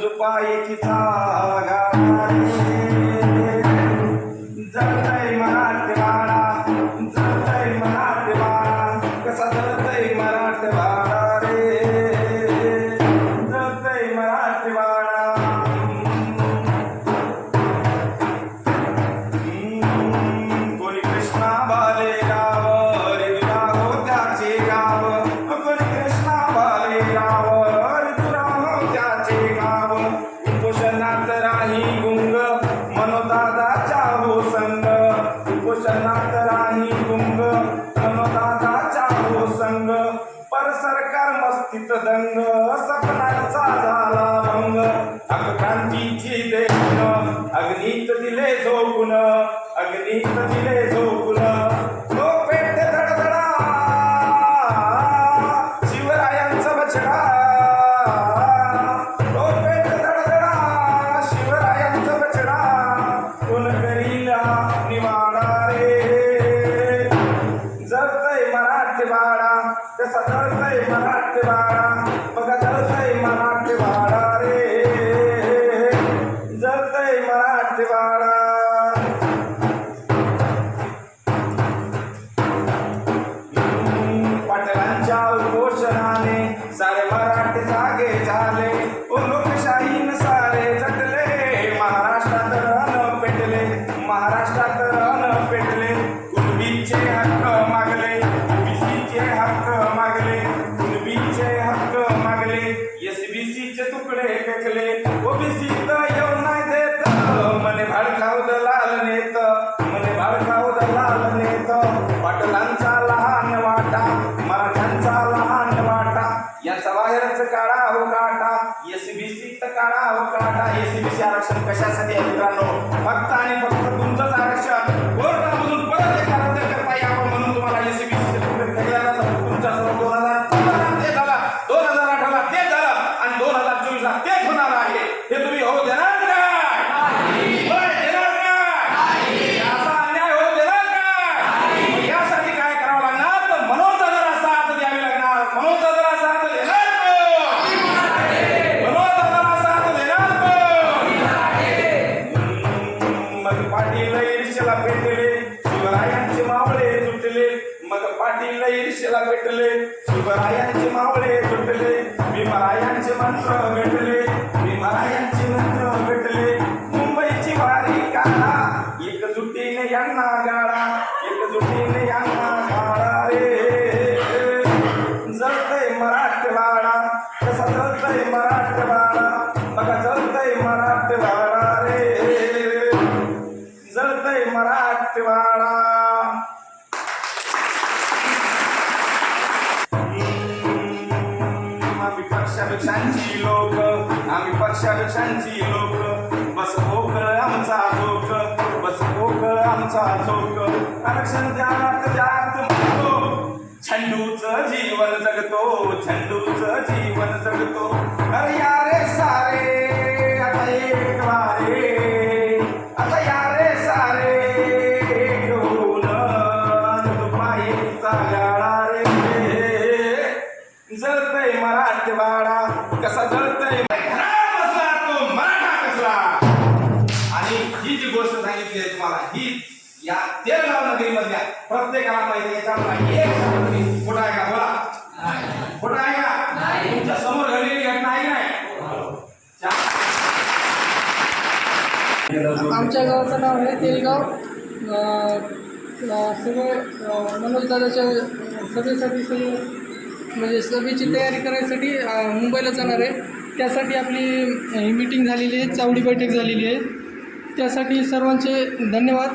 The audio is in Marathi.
झुपायची जागा मनात मराठवाडा जळतय हो संग उपोषणात राही गुंग मनोदादाच्या हो संग पर सरकार मस्तीत दंग सपनांचा झाला भंग. अगक्रांतीची देऊन अग्नीत दिले झोपून अग्नीत मराठी बाळा कसा जळतय मराठी बाळा बघा जळतय मराठी बाळा रे. जळतय मराठी बाळा पाटलांच्या उपोषणाने सारे मराठी जागे झाले. ओ लोकशाहीन सारे जगले. महाराष्ट्रात रण पेटले. महाराष्ट्रात रण पेटले. एसबीसीचे तुकडे फेकले ओबीसी तर येऊ नाही देत. मने भाडखाव दलाल नेत. मने भाडखाव दलाल नेत. पाटलांचा लहान वाटा मराठ्यांचा लहान वाटा. याचा बाहेरच काढा हो काटा. एसबीसी तर काढा हो काटा. एसबीसी आरक्षण कशासाठी आहे मित्रांनो? फक्त आणि फक्त तुमचंच आरक्षण. शिवरायांचे मावळे तुटले मग पाटील ईर्षेला भेटले. शिवरायांचे मावळे सुटले भीमरायांचे मंत्र भेटले भीमरायांचे मंत्र भेटले. मुंबईची वारी काढा एकजुटीने यांना गाडा एकजुटीने यांना गाडा रे. जळतय मराठवाडा कसा जळतय मराठवाडा बघा जळतय मराठवाडा रे. जळतय मराठवाडा. पक्षापेक्षांची लोक. आम्ही पक्षापेक्षांची लोक. बस भोक आमचा चोक बस भोक आमचा चोक आरक्षण द्यात द्यात म्हणतो छंडूच जीवन जगतो छंडूच जीवन जगतो. अरे कसला आणि ही जी गोष्ट सांगितली आहे तुम्हाला ही या तेलगाव नगरीमधल्या प्रत्येकाला माहिती. याच्यामध्ये एक खोटा आहे का बोला खोटा आहे का तुमच्यासमोर घडलेली घटना आहे नाही? आमच्या गावाचं नाव आहे तेलगाव. सगळे मनोजदादाच्या सभेसाठी सगळे म्हणजे सभेची तयारी करायसाठी मुंबईला जाणार आहे. त्यासाठी आपली ही मीटिंग झालेली आहे चावडी बैठक झालेली आहे. त्यासाठी सर्वांचे धन्यवाद.